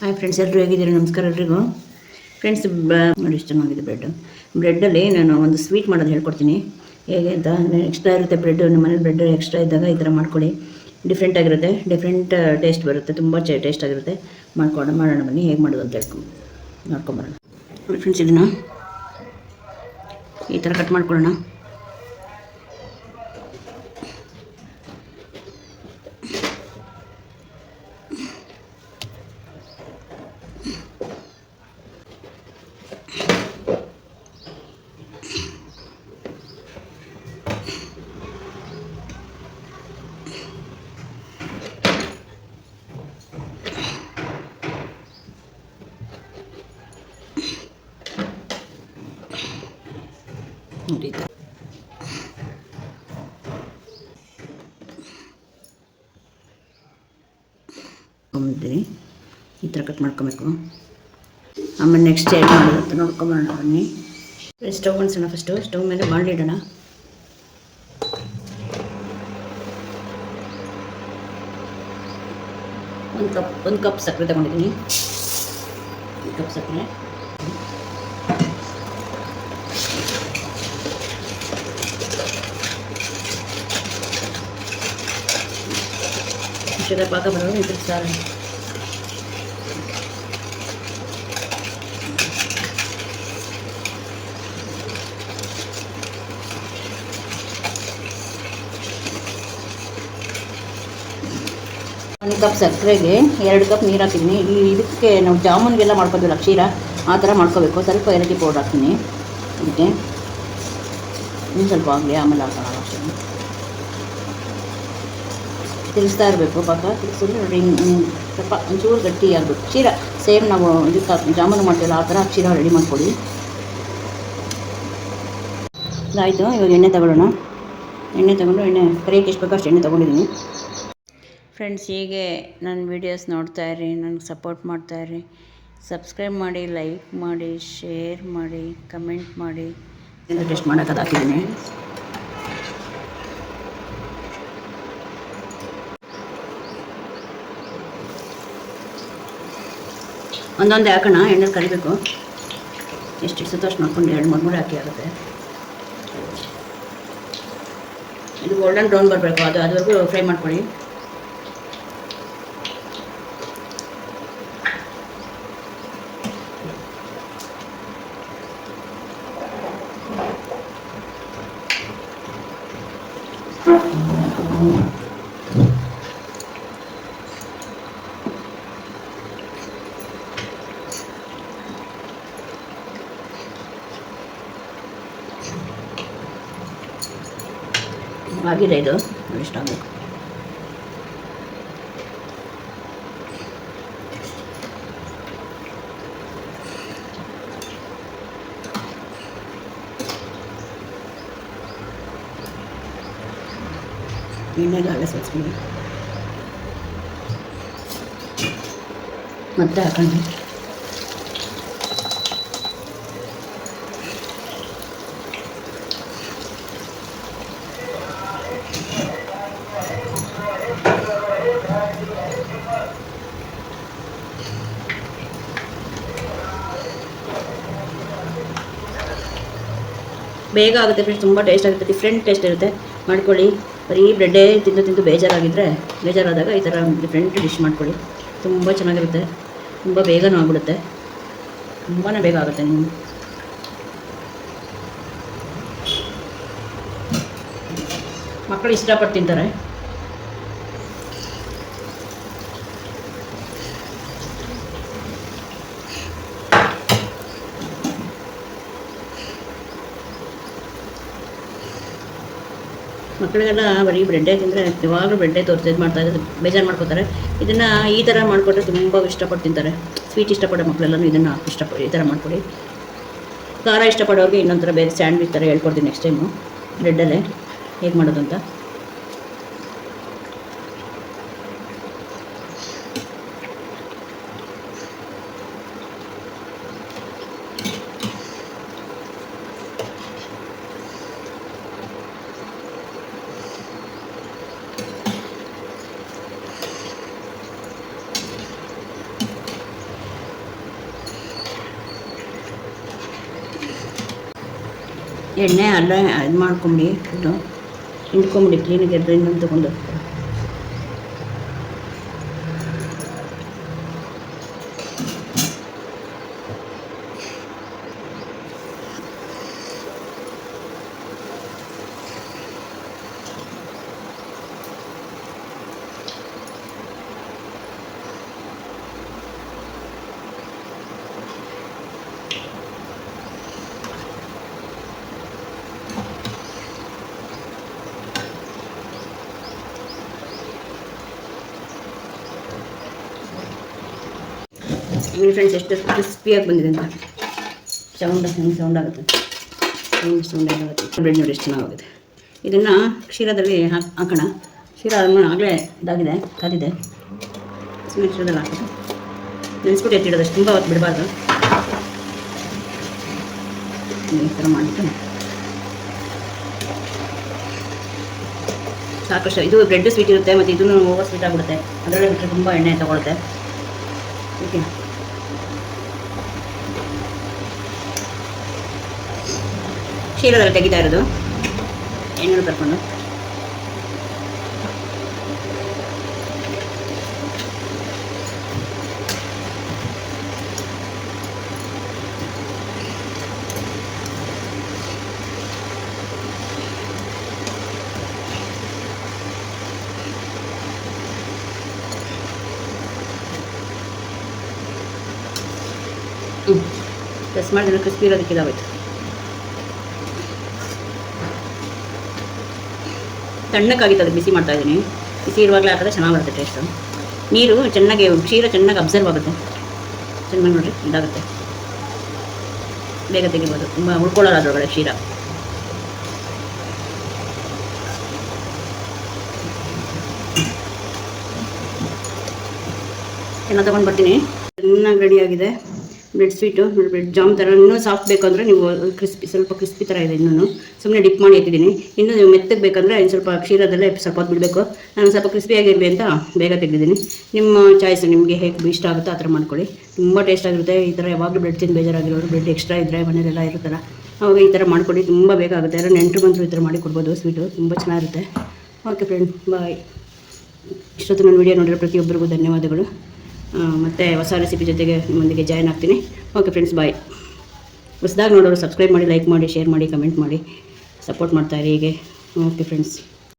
Hi friends ಎಲ್ಲರೂ ಹೇಗಿದ್ದೀರಿ? ನಮಸ್ಕಾರ ಎಲ್ರಿಗೂ. ಫ್ರೆಂಡ್ಸ್ ನೋಡಿ ಇಷ್ಟ ಚೆನ್ನಾಗಿದೆ ಬ್ರೆಡ್ ಬ್ರೆಡ್ಡಲ್ಲಿ ನಾನು ಒಂದು ಸ್ವೀಟ್ ಮಾಡೋದು ಹೇಳ್ಕೊಡ್ತೀನಿ. ಹೇಗೆ ಅಂತ? ಎಕ್ಸ್ಟ್ರಾ ಇರುತ್ತೆ ಬ್ರೆಡ್ ನಿಮ್ಮ ಮನೇಲಿ ಬ್ರೆಡ್ ಎಕ್ಸ್ಟ್ರಾ ಇದ್ದಾಗ ಈ ಥರ ಮಾಡ್ಕೊಳ್ಳಿ ಡಿಫ್ರೆಂಟ್ ಆಗಿರುತ್ತೆ. ಡಿಫ್ರೆಂಟ್ ಟೇಸ್ಟ್ ಬರುತ್ತೆ. ತುಂಬ ಚೆ ಟೇಸ್ಟ್ ಆಗಿರುತ್ತೆ. ಮಾಡ್ಕೊಂಡು ಮಾಡೋಣ ಬನ್ನಿ. ಹೇಗೆ ಮಾಡೋದು ಅಂತ ಹೇಳ್ಕೊಂಡು ನೋಡ್ಕೊಂಬರೋಣ. ನೋಡಿ ಫ್ರೆಂಡ್ಸ್ ಇದನ್ನು ಈ ಥರ ಕಟ್ ಮಾಡ್ಕೊಳ್ಳೋಣ. ಈ ಥರ ಈ ಥರ ಕಟ್ ಮಾಡ್ಕೊಬೇಕು. ಆಮೇಲೆ ನೆಕ್ಸ್ಟ್ ಏನು ಮಾಡೋದು ನೋಡ್ಕೊಂಬರೋಣ ಬನ್ನಿ. ಸ್ಟವ್ ಅನ್ಸೋಣ ಫಸ್ಟು ಸ್ಟವ್ ಮೇಲೆ ಬಾಣಲಿ ಇಡೋಣ. ಒಂದು ಕಪ್ ಒಂದು ಕಪ್ ಸಕ್ಕರೆ ತಗೊಂಡಿದ್ದೀನಿ. ಒಂದು ಕಪ್ ಸಕ್ಕರೆ. ವಿಷಯದ ಪಾಕ ಬರೋದು ಇದ್ರ ಸಾರು ಒಂದು ಕಪ್ ಸಕ್ಕರೆಗೆ ಎರಡು ಕಪ್ ನೀರು ಹಾಕಿದ್ದೀನಿ ಈ ಇದಕ್ಕೆ ನಾವು ಜಾಮೂನ್ಗೆಲ್ಲ ಮಾಡ್ಕೊತೀವಲ್ಲ ಕ್ಷೀರ ಆ ಥರ ಮಾಡ್ಕೋಬೇಕು. ಸ್ವಲ್ಪ ಏಲಕ್ಕಿ ಪೌಡ್ರ್ ಹಾಕ್ತೀನಿ. ಇದಕ್ಕೆ ಇನ್ನು ಸ್ವಲ್ಪ ಆಗಲಿ, ಆಮೇಲೆ ಹಾಕೋಣ. ಅಷ್ಟೇ ತಿರ್ಗಿಸ್ತಾ ಇರಬೇಕು. ಪಾಕ ತಿರುಗಿಸಿದ್ರೆ ನೋಡಿ ಹಿಂಗ್- ಸ್ವಲ್ಪ ಒಂಚೂರು ಗಟ್ಟಿ ಆಗಬೇಕು. ಕ್ಷೀರ ಸೇಮ್ ನಾವು ಇದಕ್ಕೆ ಜಾಮೂನು ಮಾಡ್ತೀವಲ್ಲ ಆ ಥರ ಕ್ಷೀರ ರೆಡಿ ಮಾಡ್ಕೊಳ್ಳಿ. ಇದಾಯಿತು ಇವಾಗ ಎಣ್ಣೆ ತಗೊಳ್ಳೋಣ. ಎಣ್ಣೆ ತಗೊಂಡು ಎಣ್ಣೆ ಕರಿಯಕ್ಕೆ ಎಷ್ಟು ಬೇಕೋ ಅಷ್ಟು ಎಣ್ಣೆ ತೊಗೊಂಡಿದ್ದೀನಿ. ಫ್ರೆಂಡ್ಸ್ ಹೀಗೆ ನನ್ನ ವೀಡಿಯೋಸ್ ನೋಡ್ತಾ ಇರಿ ನನಗೆ ಸಪೋರ್ಟ್ ಮಾಡ್ತಾ ಇರಿ. ಸಬ್ಸ್ಕ್ರೈಬ್ ಮಾಡಿ ಲೈಕ್ ಮಾಡಿ ಶೇರ್ ಮಾಡಿ ಕಮೆಂಟ್ ಮಾಡಿ. ಟೆಸ್ಟ್ ಮಾಡೋಕ್ಕೆ ಹಾಕಿದ್ದೀನಿ ಒಂದೊಂದೇ ಹಾಕೋಣ ಎಣ್ಣೆ ಕರಿಬೇಕು ಎಷ್ಟು ಇಡ್ಸುತ್ತೋ ಅಷ್ಟು ನೋಡ್ಕೊಂಡು ಎರಡು ಮೂರು ಮೂರು ಹಾಕಿ ಆಗುತ್ತೆ ಇದು ಗೋಲ್ಡನ್ ಬ್ರೌನ್ ಬರಬೇಕು ಅದು ಅದುವರೆಗೂ ಫ್ರೈ ಮಾಡ್ಕೊಳ್ಳಿ ಆಗಿದೆ ಇದು ನೋಡಿ ಇಷ್ಟ ಆಗಬೇಕು ಎಣ್ಣೆಗೆ ಅಲ್ಲ ಸೇರಿಸ್ತೀನಿ ಮತ್ತೆ ಹಾಕೊಂಡು ಬೇಗ ಆಗುತ್ತೆ ಫ್ರೆಂಡ್ಸ್ ತುಂಬ ಟೇಸ್ಟ್ ಆಗುತ್ತೆ ಡಿಫ್ರೆಂಟ್ ಟೇಸ್ಟ್ ಇರುತ್ತೆ. ಮಾಡ್ಕೊಳ್ಳಿ. ಬರೀ ಬ್ರೆಡ್ಡೇ ತಿಂದು ತಿಂದು ಬೇಜಾರಾಗಿದ್ದರೆ ಬೇಜಾರಾದಾಗ ಈ ಥರ ಡಿಫ್ರೆಂಟ್ ಡಿಶ್ ಮಾಡ್ಕೊಳ್ಳಿ. ತುಂಬ ಚೆನ್ನಾಗಿರುತ್ತೆ. ತುಂಬ ಬೇಗನೂ ಆಗ್ಬಿಡುತ್ತೆ. ತುಂಬಾ ಬೇಗ ಆಗುತ್ತೆ ನೀವು ಮಕ್ಕಳು ಇಷ್ಟಪಟ್ಟು ತಿಂತಾರೆ. ಮಕ್ಕಳಿಗೆಲ್ಲ ಬರೀ ಬ್ರೆಡ್ಡೇ ತಿಂದರೆ ಯಾವಾಗಲೂ ಬ್ರೆಡ್ಡೇ ತೋರಿಸಿ ಇದು ಮಾಡ್ತಾ ಇದ್ದಾರೆ ಬೇಜಾರು ಮಾಡ್ಕೋತಾರೆ. ಇದನ್ನು ಈ ಥರ ಮಾಡಿಕೊಟ್ರೆ ತುಂಬ ಇಷ್ಟಪಟ್ಟು ತಿಂತಾರೆ. ಸ್ವೀಟ್ ಇಷ್ಟಪಡೋ ಮಕ್ಕಳೆಲ್ಲ ಇದನ್ನು ಇಷ್ಟಪಡಿ ಈ ಥರ ಮಾಡಿಕೊಡಿ. ಖಾರ ಇಷ್ಟಪಡೋರಿಗೆ ಇನ್ನೊಂಥರ ಥರ ಬೇರೆ ಸ್ಯಾಂಡ್ವಿಚ್ ಥರ ಹೇಳ್ಕೊಡ್ತೀನಿ ನೆಕ್ಸ್ಟ್ ಟೈಮು ಬ್ರೆಡ್ಡಲ್ಲೇ ಹೇಗೆ ಮಾಡೋದು ಅಂತ ಎಣ್ಣೆ ಅಲ್ಲ ಇದು ಮಾಡ್ಕೊಂಬಿಡಿ ಇದು ಹಿಂಡ್ಕೊಂಬಿಡಿ ಕ್ಲೀನಿಗೆ ಡ್ರೈನ್ ತಗೊಂಡು. ನೋಡಿ ಫ್ರೆಂಡ್ಸ್ ಎಷ್ಟು ಕ್ರಿಸ್ಪಿಯಾಗಿ ಬಂದಿದೆ ಅಂತ. ಸೌಂಡ್ ಹೆಂಗೆ ಸೌಂಡ್ ಆಗುತ್ತೆ. ಹೆಂಗೆ ಸೌಂಡ್ ಆಗುತ್ತೆ ಬ್ರೆಡ್ ನೋಡಿ ಎಷ್ಟು ಚೆನ್ನಾಗಿದೆ ಇದನ್ನು ಕ್ಷೀರದಲ್ಲಿ ಹಾಕಿ, ಹಾಕೋಣ. ಕ್ಷೀರ ಆಗಲೇ ಇದಾಗಿದೆ, ಕಾದಿದೆ. ಸುಮ್ಮನೆ ಕ್ಷೀರದಲ್ಲಿ ಹಾಕೋದು ನೆನೆಸ್ಬಿಟ್ಟು ಎತ್ತಿಡೋದಷ್ಟು ತುಂಬ ಹೊತ್ತು ಬಿಡಬಾರ್ದು. ಈ ಥರ ಮಾಡಿಬಿಟ್ಟು. ಸಾಕಷ್ಟು, ಇದು ಬ್ರೆಡ್ ಸ್ವೀಟ್ ಇರುತ್ತೆ, ಮತ್ತು ಇದನ್ನು ಓವರ್ ಸ್ವೀಟ್ ಆಗಿಬಿಡುತ್ತೆ. ಅದರಲ್ಲೇ ಬಿಟ್ಟರೆ ತುಂಬ ಎಣ್ಣೆ ತಗೊಳುತ್ತೆ. ಓಕೆ ಶೀಲದಲ್ಲಿ ತೆಗಿತಾ ಇರೋದು. ಎಣ್ಣೆ ಕರ್ಕೊಂಡು? ಹ್ಞೂ ಪ್ರೆಸ್ ಮಾಡಿದ್ರೆ ಕ್ರಿಸ್ಪಿ ಇರೋದಕ್ಕೆ ಇದಾಗೋಯ್ತು ತಣ್ಣಕ್ಕಾಗಿತ್ತು ಅದು ಬಿಸಿ ಮಾಡ್ತಾ ಇದ್ದೀನಿ. ಬಿಸಿ ಇರುವಾಗಲೇ ಹಾಕಿದ್ರೆ ಚೆನ್ನಾಗಿ ಬರುತ್ತೆ ಟೇಸ್ಟು ನೀರು ಚೆನ್ನಾಗಿ, ಕ್ಷೀರ ಚೆನ್ನಾಗಿ ಅಬ್ಸರ್ವ್ ಆಗುತ್ತೆ. ಚೆನ್ನಾಗಿ ನೋಡಿರಿ, ಇದಾಗುತ್ತೆ. ಬೇಗ ತೆಗಿಬೋದು. ತುಂಬ ಉಳ್ಕೊಳ್ಳೋಲ್ಲ ಅದರೊಳಗಡೆ ಕ್ಷೀರ. ಎಲ್ಲ ತೊಗೊಂಡು ಬರ್ತೀನಿ. ಚೆನ್ನಾಗಿ ರೆಡಿಯಾಗಿದೆ ಬ್ರೆಡ್ ಸ್ವೀಟು ಬ್ರೆಡ್ ಜಾಮ್ ಥರ ಇನ್ನೂ ಸಾಫ್ಟ್ ಬೇಕಂದರೆ ನೀವು ಕ್ರಿಸ್ಪಿ, ಸ್ವಲ್ಪ ಕ್ರಿಸ್ಪಿ ಥರ ಇದೆ ಇನ್ನೂ ಸುಮ್ಮನೆ ಡಿಪ್ ಮಾಡಿ ಇಟ್ಟಿದ್ದೀನಿ ಇನ್ನೂ ನೀವು ಮೆತ್ತಗೆ ಬೇಕಂದರೆ ಇನ್ನು ಸ್ವಲ್ಪ ಕ್ಷೀರದಲ್ಲೇ ಸ್ವಲ್ಪ ಹೊತ್ತು ಬಿಡಬೇಕು. ನಾನು ಸ್ವಲ್ಪ ಕ್ರಿಸ್ಪಿಯಾಗಿರಲಿ ಅಂತ ಬೇಗ ತೆಗೆದಿದ್ದೀನಿ. ನಿಮ್ಮ ಚಾಯ್ಸ್ ನಿಮಗೆ ಹೇಗೆ ಇಷ್ಟ ಆಗುತ್ತೋ ಆ ಥರ ಮಾಡ್ಕೊಳ್ಳಿ. ತುಂಬ ಟೇಸ್ಟ್ ಆಗಿರುತ್ತೆ. ಈ ಥರ ಯಾವಾಗಲೂ ಬ್ರೆಡ್ ತಿಂದು ಬೇಜಾರಾಗಿರೋರು ಬ್ರೆಡ್ ಎಕ್ಸ್ಟ್ರಾ ಇದ್ದರೆ ಮನೆಯಲ್ಲೆಲ್ಲ ಇರುತ್ತಲ್ಲ, ಅವಾಗ ಈ ಥರ ಮಾಡ್ಕೊಡಿ ತುಂಬ ಬೇಗ ಆಗುತ್ತೆ. ಯಾರೋ ನೆಂಟರು ಬಂದರು ಈ ಥರ ಮಾಡಿ ಕೊಡ್ಬೋದು ಸ್ವೀಟು. ತುಂಬ ಚೆನ್ನಾಗಿರುತ್ತೆ. Okay friend, bye. ಇಷ್ಟೊತ್ತು ನನ್ನ ವಿಡಿಯೋ ನೋಡಿರೋ ಪ್ರತಿಯೊಬ್ಬರಿಗೂ ಧನ್ಯವಾದಗಳು. ಮತ್ತೆ ಹೊಸ ರೆಸಿಪಿ ಜೊತೆಗೆ ನಿಮ್ಮೊಂದಿಗೆ ಜಾಯ್ನ್ ಆಗ್ತೀನಿ. ಓಕೆ ಫ್ರೆಂಡ್ಸ್ ಬಾಯ್ ಹೊಸದಾಗಿ ನೋಡೋರು ಸಬ್ಸ್ಕ್ರೈಬ್ ಮಾಡಿ ಲೈಕ್ ಮಾಡಿ ಶೇರ್ ಮಾಡಿ ಕಮೆಂಟ್ ಮಾಡಿ ಸಪೋರ್ಟ್ ಮಾಡ್ತಾಯಿರಿ ಹೀಗೆ. Okay friends